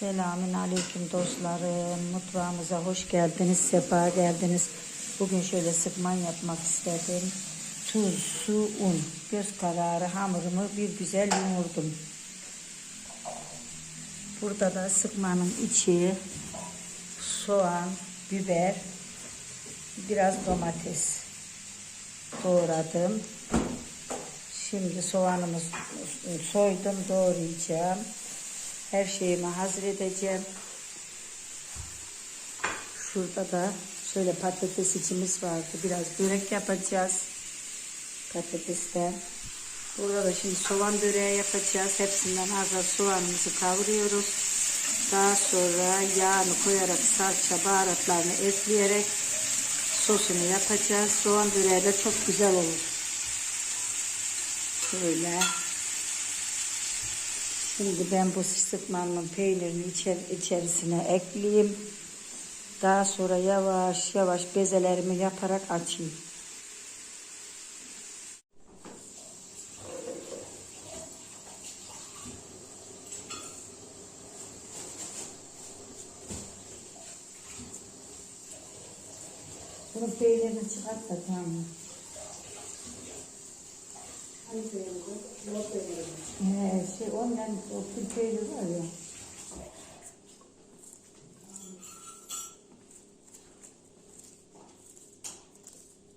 Selamün aleyküm dostlarım. Mutfağımıza hoş geldiniz, sefa geldiniz. Bugün şöyle sıkman yapmak istedim. Tuz, su, un. Göz kararı hamurumu bir güzel yoğurdum. Burada da sıkmanın içi soğan, biber, biraz domates doğradım. Şimdi soğanımı soydum, doğrayacağım. Her şeyimi hazır edeceğim. Şurada da şöyle patates içimiz vardı. Biraz börek yapacağız. Patatesten. Burada da şimdi soğan böreği yapacağız. Hepsinden az az soğanımızı kavuruyoruz. Daha sonra yağını koyarak salça baharatlarını ekleyerek sosunu yapacağız. Soğan böreği de çok güzel olur. Şöyle. Şimdi ben bu sıkmanın peynirini içer, içerisine ekleyeyim. Daha sonra yavaş yavaş bezelerimi yaparak açayım. Bunun peynirini çıkart da tamam mı? Ee, şey ondan o peynir var ya.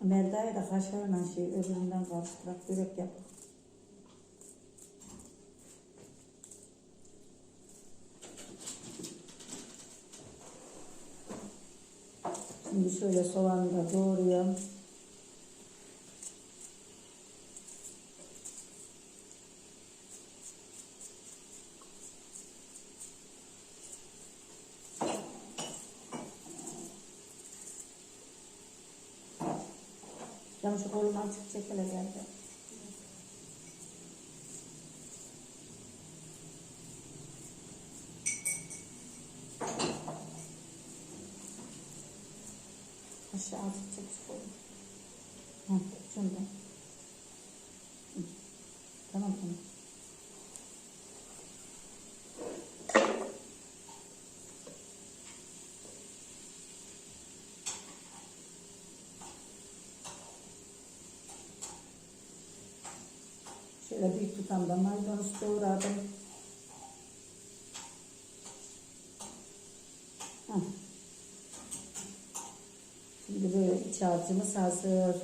Melda'ya da kaşarla şey öbüründen karıştırarak börek yap. Şimdi şöyle soğanı da doğrayalım. Şu kolundan çıkacak hele geldi. Aşağı çıkacak şu kolun. Hı, şundan. Hı. Tamam tamam. Şöyle bir tutam da maydanoz doğradım. Hah. Şimdi böyle iç harcımız hazır.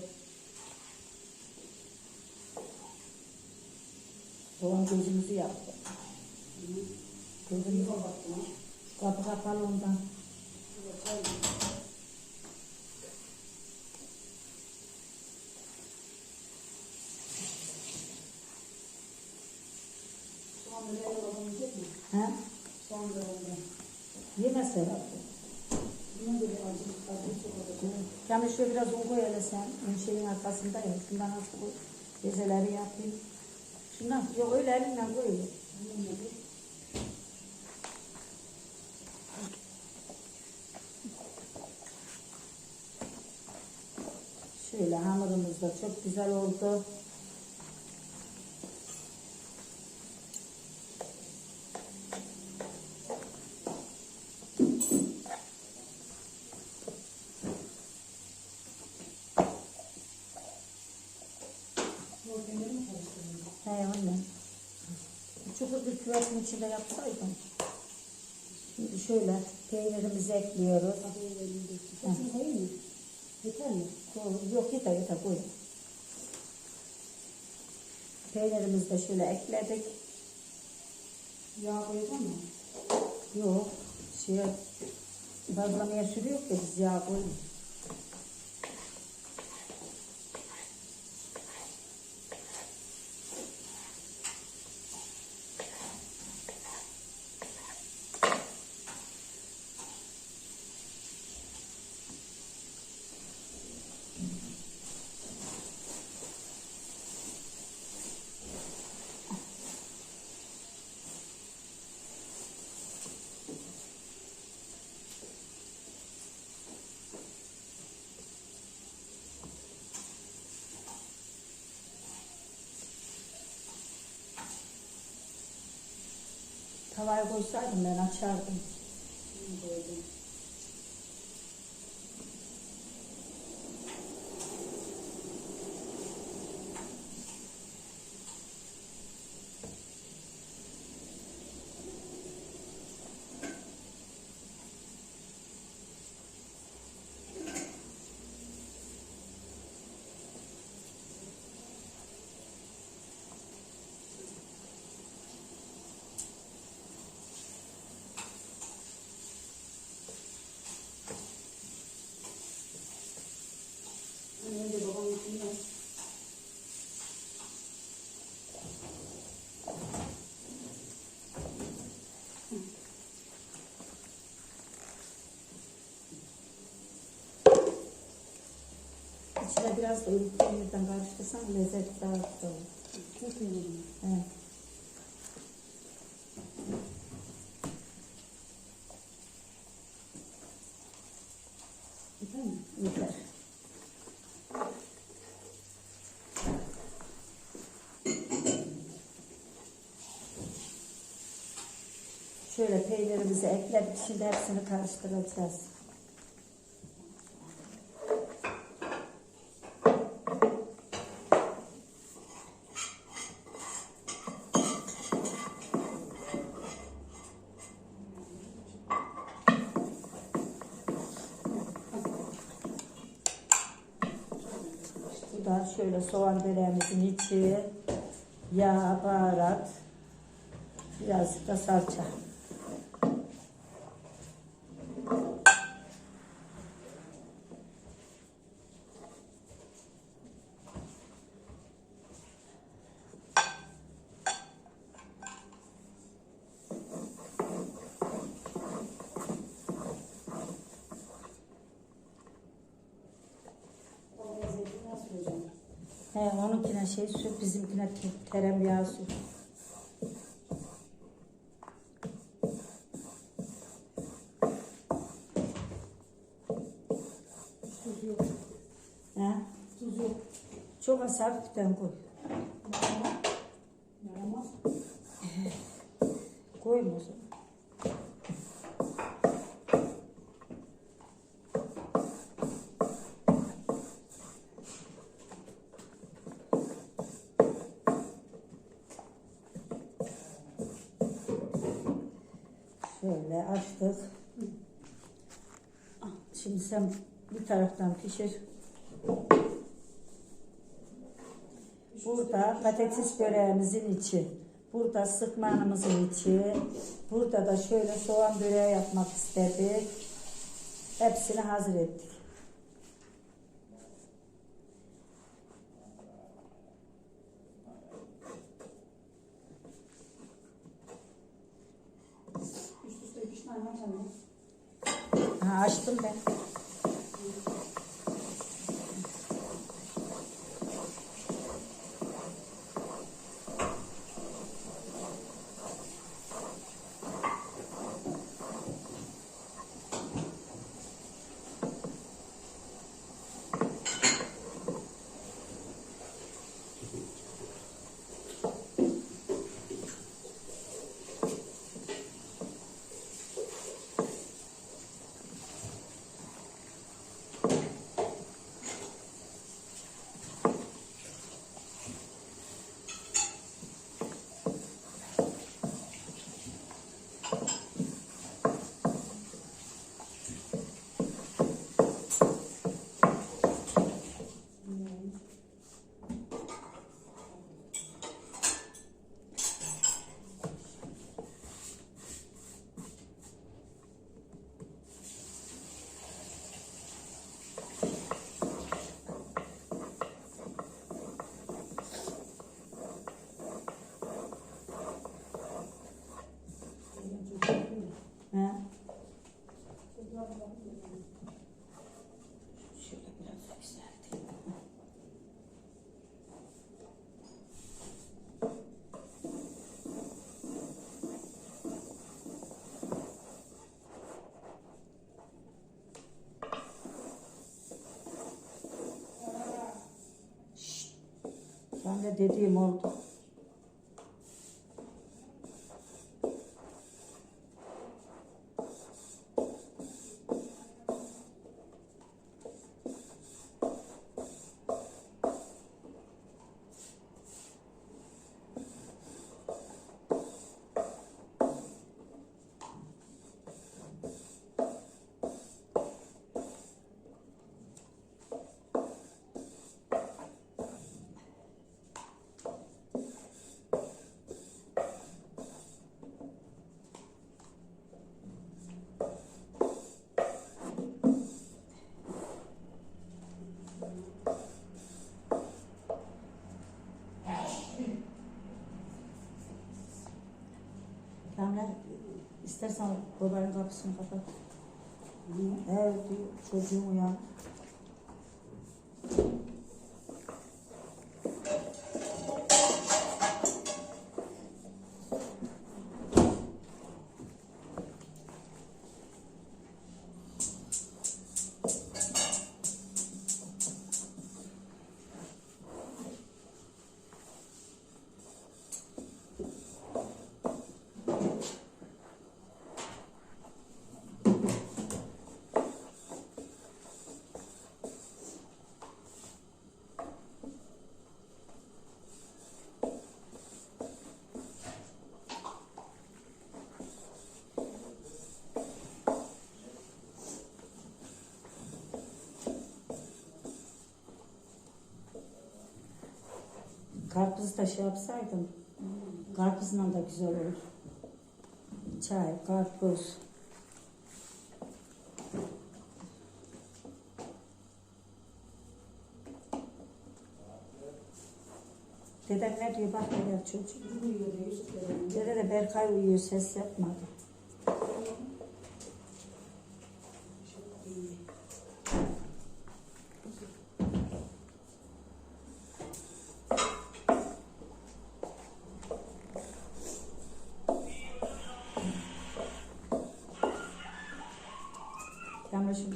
Soğan gözümüzü yaptı. Gözümüzü Kapı kapalı ondan. Ha? Yemez herhalde. Yani şöyle biraz un koy hele sen. Şeyin arkasında ya. Şundan az koy. Bezeleri yapayım. Şundan. Yok öyle elinden koy. Şöyle hamurumuz da çok güzel oldu. He anne. Küvetin içinde yapsaydım. Şimdi şöyle peynirimizi ekliyoruz. Hepsini koyayım mı? Yeter mi? Yok yeter yeter koy. Peynirimizi de şöyle ekledik. Yağ koyacağım mı? Yok şey bazlamaya sürüyor da biz yağ koyuyoruz. Tavaya koysaydım ben açardım. Anne de babam içinde. İçine biraz da ılık peynirden karıştırsan lezzet daha güzel olur. Çok iyi. Evet. Yeter mi? Yeter. Şöyle peynirimizi ekledik. Şimdi hepsini karıştıracağız. Bu da şöyle soğan böreğimizin içi, yağ, baharat, birazcık da salça. O lezzeti nasıl hocam? He, şey sür, bizimkine te- tereyağı sür. Tuz yok. He? Tuz yok. Çok az hafiften koy. Yaramaz. Koyma. Sen bir taraftan pişir. Burada patates böreğimizin içi. Burada sıkmanımızın içi. Burada da şöyle soğan böreği yapmak istedik. Hepsini hazır ettik. Ha, açtım ben. Ben de dediğim Adamlar istersen babanın kapısını kapat. Niye? Evet diyor. Çocuğum uyan. Karpuz da şey yapsaydım. Karpuzla da güzel olur. Çay, karpuz. Dedem ne diyor bak ne çocuk. Dede de Berkay uyuyor ses yapmadı.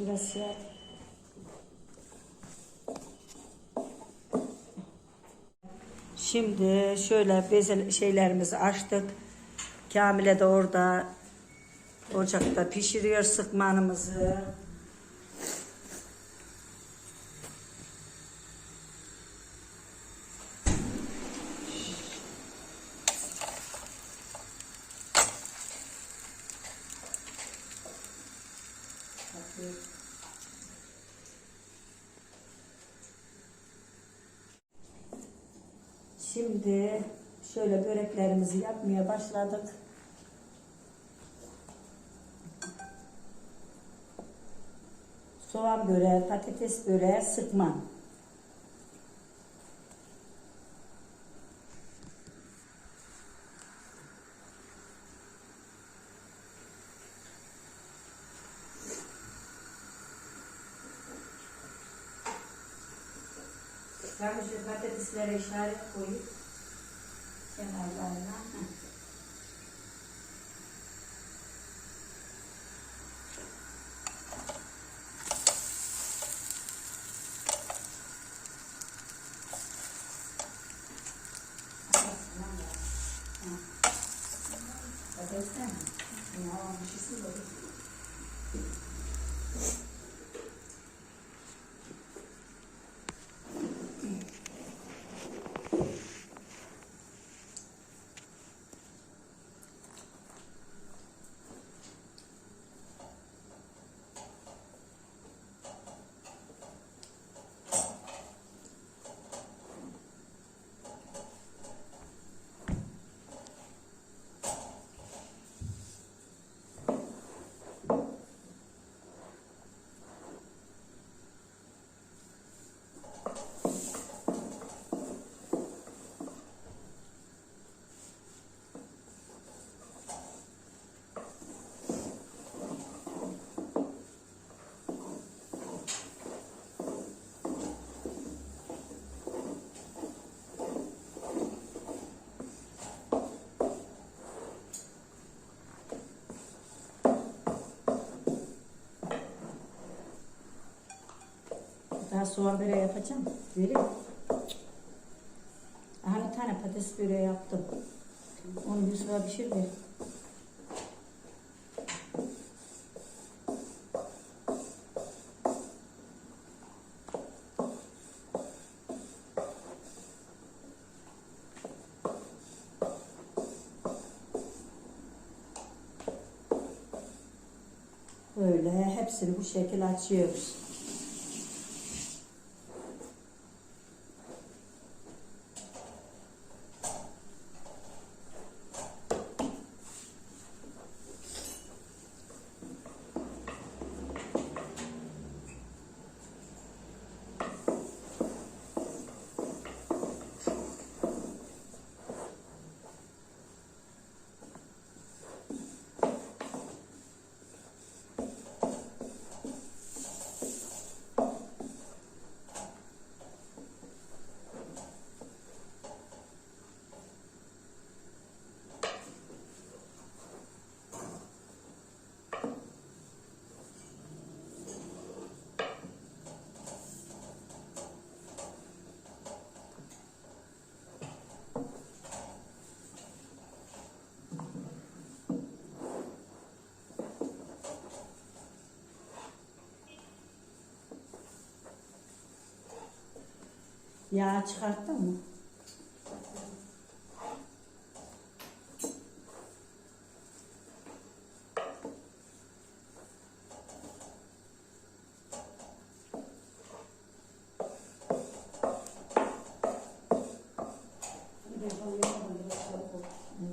Biraz. Şimdi şöyle bezel şeylerimizi açtık. Kamile de orada ocakta pişiriyor sıkmanımızı. Şimdi şöyle böreklerimizi yapmaya başladık. Soğan böreği, patates böreği, sıkma. Patateslere işaret koyup kenarlarına. Daha soğan böreği yapacağım. Vereyim. Aha bir tane patates böreği yaptım. Onu Yusuf'a pişir ver. Böyle hepsini bu şekilde açıyoruz. Yağ çıkarttın mı?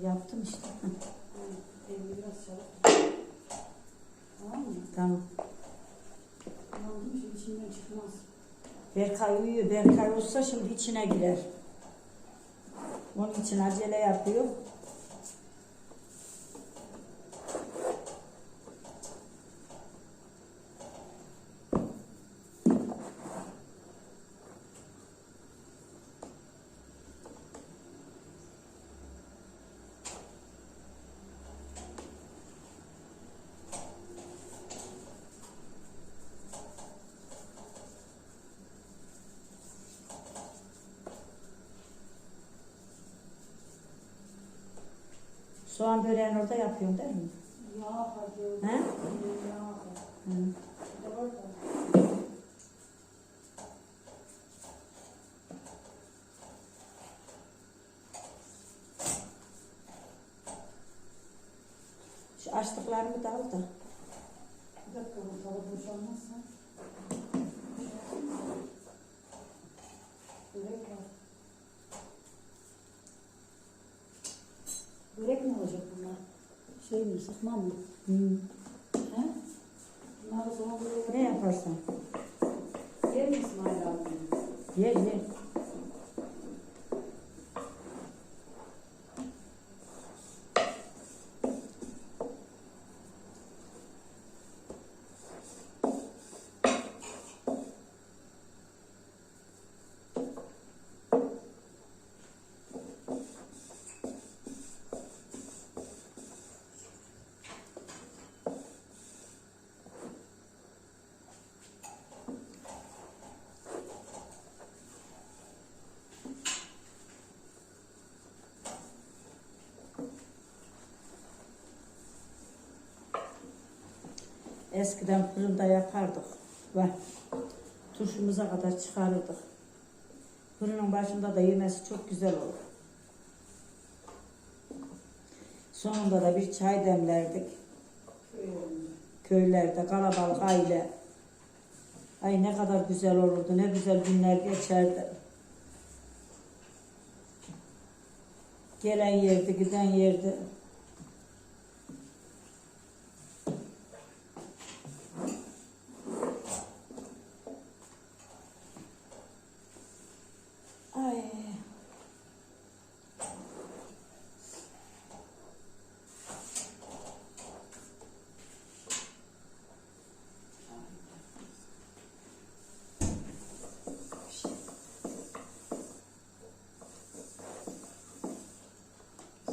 Yaptım işte. Tamam? Tamam. Aldım şimdi içinden çıkmaz. Berkay uyuyor. Berkay olsa şimdi içine girer. Onun için acele yapıyor. Soğan böreğini orada yapıyorsun değil mi? Yağ farkı. He? Yağ da. Şu açtıklarımı da al da. Bir dakika bu tava boşalmazsa. Börek var. Börek mi olacak bunlar? Şey mi, sıkma mı? Hı. He? Bunları sonra böyle Ne yaparsan. Yer mi İsmail abi? Ye ye. Eskiden fırında yapardık. Ve turşumuza kadar çıkarırdık. Fırının başında da yemesi çok güzel olur. Sonunda da bir çay demlerdik. Köylerde kalabalık aile. Ay ne kadar güzel olurdu, ne güzel günler geçerdi. Gelen yerdi, giden yerdi. Ay.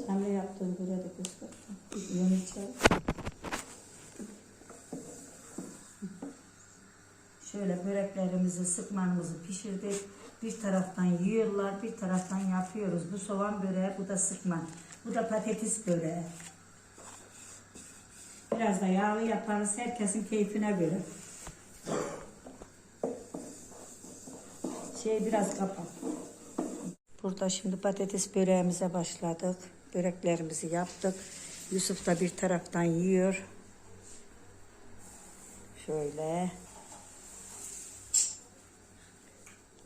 Sen de yaptığın böyle de göster. Yeni çay. Şöyle böreklerimizi, sıkmanımızı pişirdik. Bir taraftan yiyorlar, bir taraftan yapıyoruz. Bu soğan böreği, bu da sıkma. Bu da patates böreği. Biraz da yağlı yaparız, herkesin keyfine göre. Şey biraz kapat. Burada şimdi patates böreğimize başladık. Böreklerimizi yaptık. Yusuf da bir taraftan yiyor. Şöyle.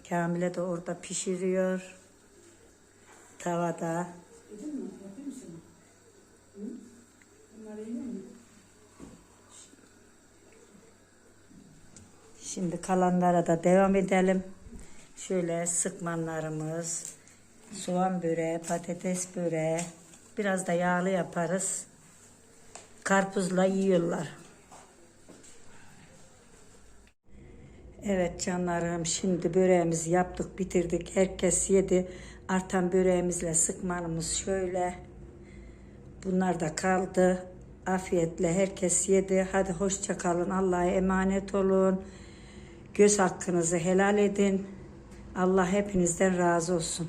Kamile de orada pişiriyor. Tavada. Yedin mi? Yapayım mı? Hı? Bunları yiyor musun? Şimdi kalanlara da devam edelim. Şöyle sıkmanlarımız, soğan böreği, patates böreği, biraz da yağlı yaparız. Karpuzla yiyorlar. Evet canlarım şimdi böreğimizi yaptık bitirdik. Herkes yedi. Artan böreğimizle sıkmanımız şöyle. Bunlar da kaldı. Afiyetle herkes yedi. Hadi hoşça kalın. Allah'a emanet olun. Göz hakkınızı helal edin. Allah hepinizden razı olsun.